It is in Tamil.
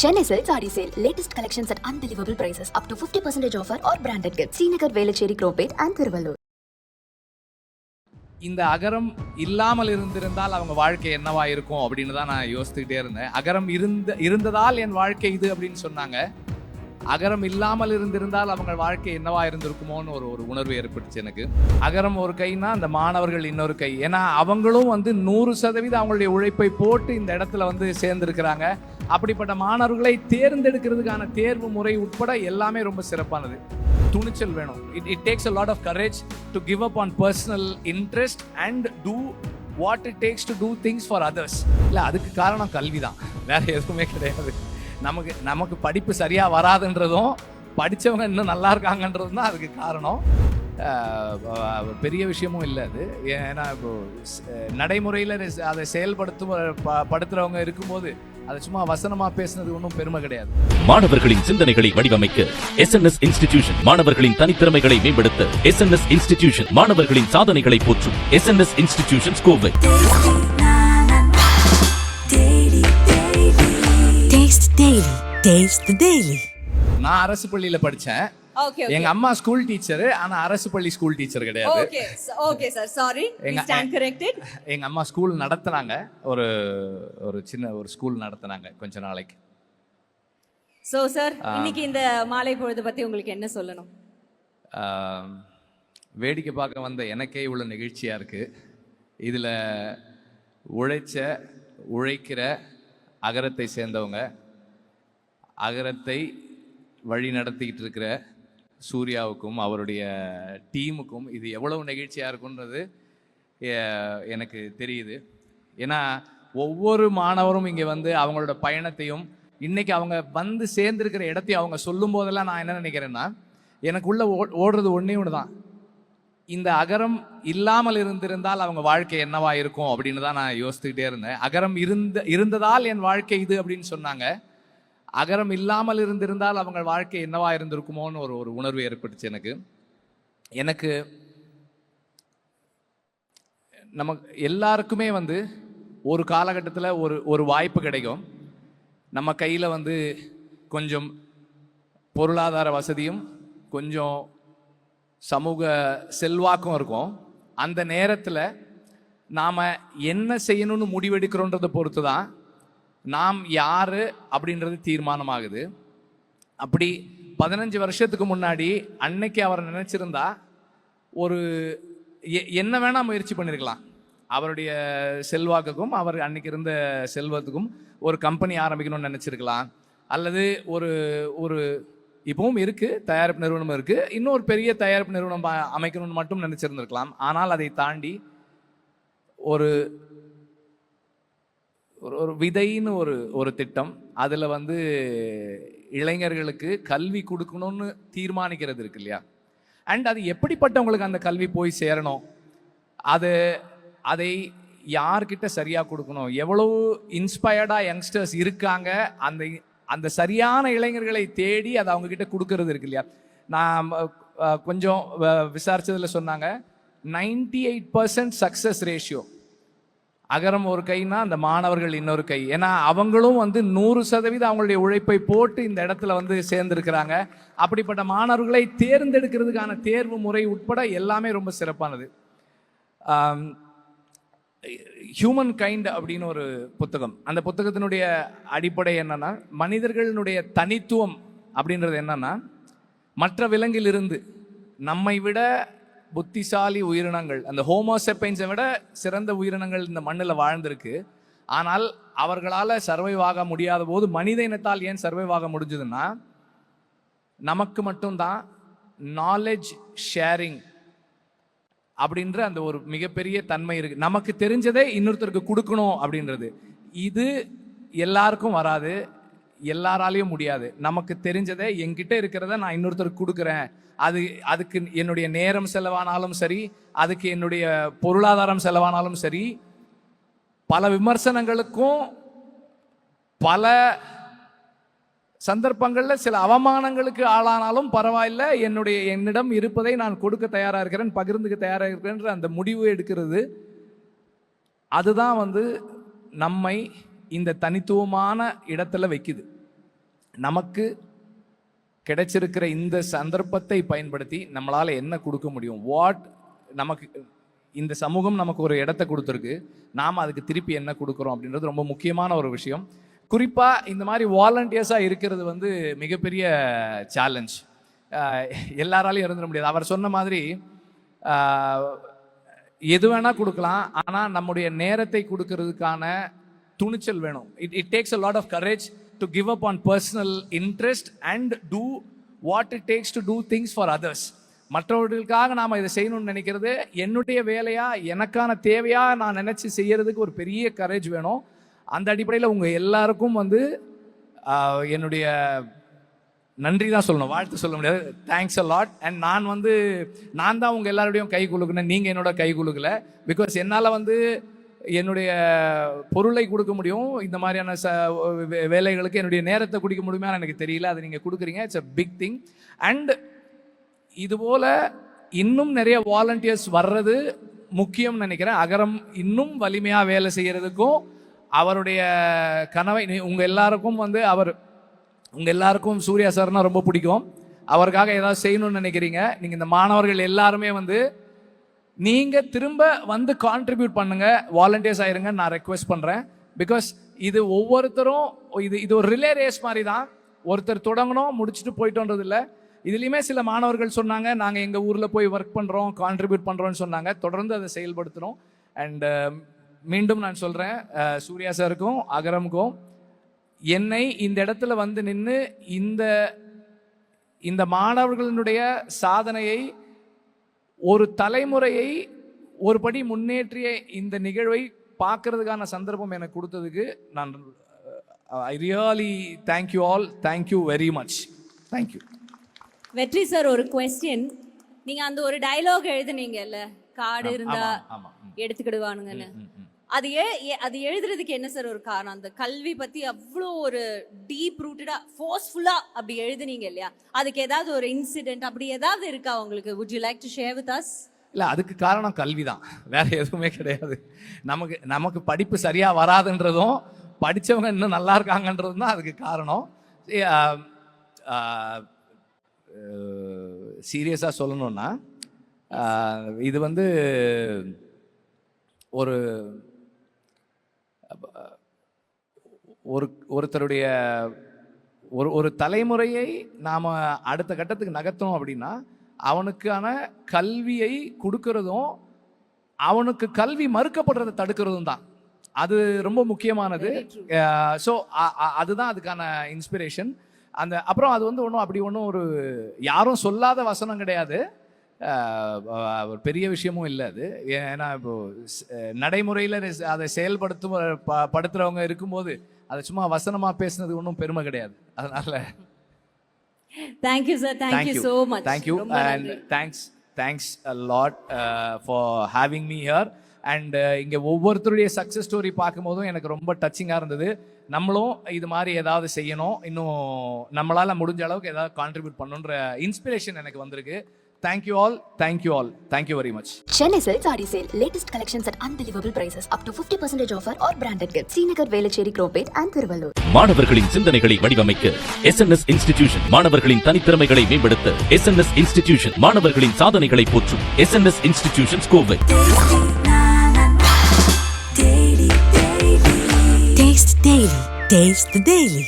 Chennai Silk sari Sale. Latest collections at unbelievable prices. Up to 50% offer or branded gifts. Srinagar, Velachery, and and இந்த அகரம் இல்லாமல் இருந்திருந்தால் அவங்க வாழ்க்கை என்னவா இருக்கும் அப்படின்னு தான் நான் யோசித்துக்கிட்டே இருந்தேன் அகரம் இருந்த இருந்ததால் என் வாழ்க்கை இது அப்படின்னு சொன்னாங்க அகரம் இல்லாமல் இருந்திருந்தால் அவங்க வாழ்க்கை என்னவா இருந்திருக்குமோன்னு ஒரு ஒரு உணர்வு ஏற்பட்டுச்சு எனக்கு அகரம் ஒரு கைனா அந்த மாணவர்கள் இன்னொரு கை ஏன்னா அவங்களும் வந்து நூறு சதவீதம் அவங்களுடைய உழைப்பை போட்டு இந்த இடத்துல வந்து சேர்ந்திருக்கிறாங்க அப்படிப்பட்ட மாணவர்களை தேர்ந்தெடுக்கிறதுக்கான தேர்வு முறை உட்பட எல்லாமே ரொம்ப சிறப்பானது. துணிச்சல் வேணும். It it takes a lot of courage to give up on personal interest and do what it takes to do things for others இல்லை அதுக்கு காரணம் கல்வி தான் வேற எதுவுமே கிடையாது. நமக்கு நமக்கு படிப்பு சரியாக வராதுன்றதும் படித்தவங்க இன்னும் நல்லா இருக்காங்கன்றதும் தான் அதுக்கு காரணம். பெரிய விஷயமும் இல்லை அது. ஏன்னா இப்போ நடைமுறையில் அதை செயல்படுத்தும் ப- படுத்துகிறவங்க இருக்கும்போது அதை சும்மா வசனமாக பேசுனது ஒன்றும் பெருமை கிடையாது. மாணவர்களின் சிந்தனைகளை வடிவமைக்க எஸ் என் எஸ் இன்ஸ்டிடியூஷன் மாணவர்களின் தனித்திறமைகளை மேம்படுத்த எஸ் என் எஸ் இன்ஸ்டிடியூஷன் மாணவர்களின் சாதனைகளை போற்றும் S N S institution Kovai. நான் அரசு பள்ளியில் படித்தேன் எங்க அம்மா ஸ்கூல் டீச்சர் ஆனா அரசு பள்ளி ஸ்கூல் டீச்சர் கிடையாது. ஓகே ஓகே சார் சாரி எங்க- ஸ்டாண்ட் கரெக்டட் எங்க அம்மா ஸ்கூல் நடத்துனாங்க. ஒரு ஒரு சின்ன ஒரு ஸ்கூல் நடத்துனாங்க கொஞ்ச நாளைக்கு. சோ சார் இன்னைக்கு இந்த மாலை பொழுது பத்தி உங்களுக்கு என்ன சொல்லணும்? வேடிக்கை பார்க்க வந்த எனக்கே இவ்வளோ நெகிழ்ச்சியா இருக்கு. இதுல உழைச்ச உழைக்கிற அகரத்தை சேர்ந்தவங்க அகரத்தை வழி நடத்திக்கிட்டு இருக்கிற சூர்யாவுக்கும் அவருடைய டீமுக்கும் இது எவ்வளவு நெகிழ்ச்சியாக இருக்குன்றது எனக்கு தெரியுது. ஏன்னா ஒவ்வொரு மாணவரும் இங்கே வந்து அவங்களோட பயணத்தையும் இன்னைக்கு அவங்க வந்து சேர்ந்துருக்கிற இடத்தையும் அவங்க சொல்லும் போதெல்லாம் நான் என்ன நினைக்கிறேன்னா எனக்குள்ளே ஓ- ஓடுறது ஒன்றே ஒன்று தான் இந்த அகரம் இல்லாமல் இருந்திருந்தால் அவங்க வாழ்க்கை என்னவா இருக்கும் அப்படின்னு தான் நான் யோசித்துக்கிட்டே இருந்தேன். அகரம் இருந்த இருந்ததால் என் வாழ்க்கை இது அப்படின்னு சொன்னாங்க. அகரம் இல்லாமல் இருந்திருந்தால் அவங்க வாழ்க்கை என்னவா இருந்திருக்குமோன்னு ஒரு ஒரு உணர்வு ஏற்பட்டுச்சு எனக்கு. எனக்கு நமக்கு எல்லாருக்குமே வந்து ஒரு காலகட்டத்தில் ஒரு ஒரு வாய்ப்பு கிடைக்கும். நம்ம கையில் வந்து கொஞ்சம் பொருளாதார வசதியும் கொஞ்சம் சமூக செல்வாக்கும் இருக்கும். அந்த நேரத்தில் நாம் என்ன செய்யணும்னு முடிவெடுக்கிறோன்றதை பொறுத்து தான் நாம் யார் அப்படின்றது தீர்மானமாகுது. அப்படி பதினஞ்சு வருஷத்துக்கு முன்னாடி அன்னைக்கு அவர் நினச்சிருந்தா ஒரு எ- என்ன வேணால் முயற்சி பண்ணியிருக்கலாம் அவருடைய செல்வாக்குக்கும் அவர் அன்னைக்கு இருந்த செல்வத்துக்கும் ஒரு கம்பெனி ஆரம்பிக்கணும்னு நினச்சிருக்கலாம். அல்லது ஒரு ஒரு இப்பவும் இருக்குது தயாரிப்பு நிறுவனம் இருக்குது இன்னொரு பெரிய தயாரிப்பு நிறுவனம் அமைக்கணும்னு மட்டும் நினச்சிருந்துருக்கலாம். ஆனால் அதை தாண்டி ஒரு ஒரு ஒரு விதைன்னு ஒரு ஒரு திட்டம். அதில் வந்து இளைஞர்களுக்கு கல்வி கொடுக்கணும்னு தீர்மானிக்கிறது இருக்கு இல்லையா? அண்ட் அது எப்படிப்பட்டவங்களுக்கு அந்த கல்வி போய் சேரணும்? அது அதை யார்கிட்ட சரியாக கொடுக்கணும்? எவ்வளோ இன்ஸ்பயர்டாக யங்ஸ்டர்ஸ் இருக்காங்க? அந்த அந்த சரியான இளைஞர்களை தேடி அதை அவங்கக்கிட்ட கொடுக்கறது இருக்கு இல்லையா? நான் கொஞ்சம் அஹ், சொன்னாங்க 98% eight percent success ratio Agaram ஒரு கைனா அந்த மாணவர்கள் இன்னொரு கை. ஏன்னா அவங்களும் வந்து நூறு சதவீதம் அவங்களுடைய உழைப்பை போட்டு இந்த இடத்துல வந்து சேர்ந்துருக்கிறாங்க. அப்படிப்பட்ட மாணவர்களை தேர்ந்தெடுக்கிறதுக்கான தேர்வு முறை உட்பட எல்லாமே ரொம்ப சிறப்பானது. ஹியூமன் கைண்ட் அப்படின்னு ஒரு புத்தகம். அந்த புத்தகத்தினுடைய அடிப்படை என்னன்னா மனிதர்களுடைய தனித்துவம் அப்படின்றது என்னன்னா மற்ற விலங்கிலிருந்து நம்மை விட புத்திசாலி உயிரினங்கள். அந்த ஹோமோசெப்பைன்ஸை விட சிறந்த உயிரினங்கள் இந்த மண்ணில் வாழ்ந்திருக்கு. ஆனால் அவர்களால் சர்வைவ் ஆக முடியாத போது மனித இனத்தால் ஏன் சர்வைவ் ஆக முடிஞ்சதுன்னா நமக்கு மட்டும்தான் நாலேஜ் ஷேரிங் அப்படின்ற அந்த ஒரு மிகப்பெரிய தன்மை இருக்கு. நமக்கு தெரிஞ்சதே இன்னொருத்தருக்கு கொடுக்கணும் அப்படின்றது. இது எல்லாருக்கும் வராது. எல்லாராலையும் முடியாது. நமக்கு தெரிஞ்சதை என்கிட்ட இருக்கிறத நான் இன்னொருத்தருக்கு கொடுக்குறேன். அது அதுக்கு என்னுடைய நேரம் செலவானாலும் சரி அதுக்கு என்னுடைய பொருளாதாரம் செலவானாலும் சரி பல விமர்சனங்களுக்கும் பல சந்தர்ப்பங்களில் சில அவமானங்களுக்கு ஆளானாலும் பரவாயில்ல. என்னுடைய என்னிடம் இருப்பதை நான் கொடுக்க தயாராக இருக்கிறேன் பகிர்ந்துக்க தயாராக இருக்கிறேன்ற அந்த முடிவு எடுக்கிறது. அதுதான் வந்து நம்மை இந்த தனித்துவமான இடத்துல வைக்குது. நமக்கு கிடைச்சிருக்கிற இந்த சந்தர்ப்பத்தை பயன்படுத்தி நம்மளால் என்ன கொடுக்க முடியும்? வாட் நமக்கு இந்த சமூகம் நமக்கு ஒரு இடத்த கொடுத்துருக்கு. நாம் அதுக்கு திருப்பி என்ன கொடுக்குறோம் அப்படின்றது ரொம்ப முக்கியமான ஒரு விஷயம். குறிப்பாக இந்த மாதிரி வாலண்டியர்ஸாக இருக்கிறது வந்து மிகப்பெரிய சேலஞ்ச் எல்லாராலையும் இருந்துட முடியாது. அவர் சொன்ன மாதிரி எது வேணால் கொடுக்கலாம். ஆனால் நம்முடைய நேரத்தை கொடுக்கறதுக்கான துணிச்சல் வேணும். It it takes a lot of courage to give up on personal interest and do what it takes to do things for others மற்றவர்களுக்காக நாம் இதை செய்யணும்னு நினைக்கிறது என்னுடைய வேலையா எனக்கான தேவையா நான் நினச்சி செய்யறதுக்கு ஒரு பெரிய கரேஜ் வேணும். அந்த அடிப்படையில் உங்கள் எல்லாருக்கும் வந்து என்னுடைய நன்றி தான் சொல்லணும். வாழ்த்து சொல்ல முடியாது. தேங்க்ஸ் அ லாட் அண்ட் நான் வந்து நான் தான் உங்கள் எல்லாருடையும் கை குலுக்குனேன். நீங்கள் என்னோட கை குலுக்கல. பிகாஸ் என்னால் வந்து என்னுடைய பொருளை கொடுக்க முடியும். இந்த மாதிரியான ச வே- வேலைகளுக்கு என்னுடைய நேரத்தை குடிக்க முடியுமா எனக்கு தெரியல. அதை நீங்கள் கொடுக்குறீங்க. It's a big thing and இதுபோல் இன்னும் நிறைய வாலண்டியர்ஸ் வர்றது முக்கியம் நினைக்கிறேன். அகரம் இன்னும் வலிமையாக வேலை செய்கிறதுக்கும் அவருடைய கனவை நீ- எல்லாருக்கும் வந்து அவர் உங்கள் எல்லாருக்கும் சூர்யா சார்னா ரொம்ப பிடிக்கும். அவருக்காக ஏதாவது செய்யணும்னு நினைக்கிறீங்க. நீங்கள் இந்த மாணவர்கள் எல்லாருமே வந்து நீங்கள் திரும்ப வந்து கான்ட்ரிபியூட் பண்ணுங்கள் வாலண்டியர்ஸ் ஆயிருங்க நான் ரெக்வெஸ்ட் பண்ணுறேன் பிகாஸ் இது ஒவ்வொருத்தரும் இது இது ஒரு ரிலே ரேஸ் மாதிரி தான் ஒருத்தர் தொடங்கணும் முடிச்சுட்டு போயிட்டோன்றது இல்லை. இதுலேயுமே சில மாணவர்கள் சொன்னாங்க நாங்கள் எங்கள் ஊரில் போய் ஒர்க் பண்ணுறோம் கான்ட்ரிபியூட் பண்ணுறோம்னு சொன்னாங்க. தொடர்ந்து அதை செயல்படுத்துகிறோம் அண்டு um, மீண்டும் நான் சொல்கிறேன் சூர்யா சாருக்கும் அகரமுக்கும் என்னை இந்த இடத்துல வந்து நின்று இந்த இந்த மாணவர்களுடைய சாதனையை ஒரு தலைமுறையை ஒரு படி முன்னேற்றிய இந்த நிகழ்வை பார்க்கறதுக்கான சந்தர்ப்பம் எனக்கு கொடுத்ததுக்கு நான் I really thank you all thank you very much thank you Vetri sir ஒரு கொஸ்டின் நீங்க அந்த ஒரு டயலாக் எழுதுனீங்கல்ல? காடு இருந்தா எடுத்துக்கிடுவானுங்கன்னு. அது ஏ- அது எழுதுறதுக்கு என்ன சார் ஒரு காரணம்? அந்த கல்வி பத்தி அவ்வளோ ஒரு டீப் ரூட்டடா ஃபோர்ஸ்ஃபுல்லா அப்படி எழுதுனீங்க இல்லையா? அதுக்கு ஏதாவது ஒரு இன்சிடென்ட் அப்படி ஏதாவது இருக்கா உங்களுக்கு? Would you like to share with us இல்லை அதுக்கு காரணம் கல்வி தான் வேற எதுவுமே கிடையாது. நமக்கு நமக்கு படிப்பு சரியாக வராதுன்றதும் படித்தவங்க இன்னும் நல்லா இருக்காங்கன்றதும் தான் அதுக்கு காரணம். சீரியஸாக சொல்லணும்னா இது வந்து ஒரு ஒரு ஒருத்தருடைய ஒரு ஒரு தலைமுறையை நாம் அடுத்த கட்டத்துக்கு நகர்த்தோம் அப்படின்னா அவனுக்கான கல்வியை கொடுக்கறதும் அவனுக்கு கல்வி மறுக்கப்படுறதை தடுக்கிறதும் தான். அது ரொம்ப முக்கியமானது. ஸோ அதுதான் அதுக்கான இன்ஸ்பிரேஷன் அந்த அப்புறம் அது வந்து ஒன்றும் அப்படி ஒன்றும் ஒரு யாரும் சொல்லாத வசனம் கிடையாது. ஒரு பெரிய விஷயமும் இல்லை அது. ஏன்னா இப்போ நடைமுறையில் அதை செயல்படுத்தும் ப- படுத்துறவங்க இருக்கும்போது அதை சும்மா வசனமா பேசுனது ஒன்றும் பெருமை கிடையாது. அதனால thank you sir thank you so much. And thanks, thanks a lot uh, for having me here. And இங்கே ஒவ்வொருத்தருடைய சக்ஸஸ் ஸ்டோரி பார்க்கும்போதும் எனக்கு ரொம்ப டச்சிங்காக இருந்தது. நம்மளும் இது மாதிரி ஏதாவது செய்யணும். இன்னும் நம்மளால் முடிஞ்ச அளவுக்கு ஏதாவது கான்ட்ரிபியூட் பண்ணுன்ற இன்ஸ்பிரேஷன் எனக்கு வந்திருக்கு. Thank you all thank you all thank you very much Chennai Silks Adi Sale. Latest collections at unbelievable prices. Up to 50% offer or branded gifts. Srinagar, Velachery, Cropate and Thiruvallur. மாணவர்களின் சிந்தனைகளை வடிவமைக்க எஸ் இன்ஸ்டிடியூஷன் மாணவர்களின் தனித்திறமைகளை மேம்படுத்த எஸ் இன்ஸ்டிடியூஷன் மாணவர்களின் சாதனைகளை போற்றும் S institution Kovai Taste Daily. Taste the Daily.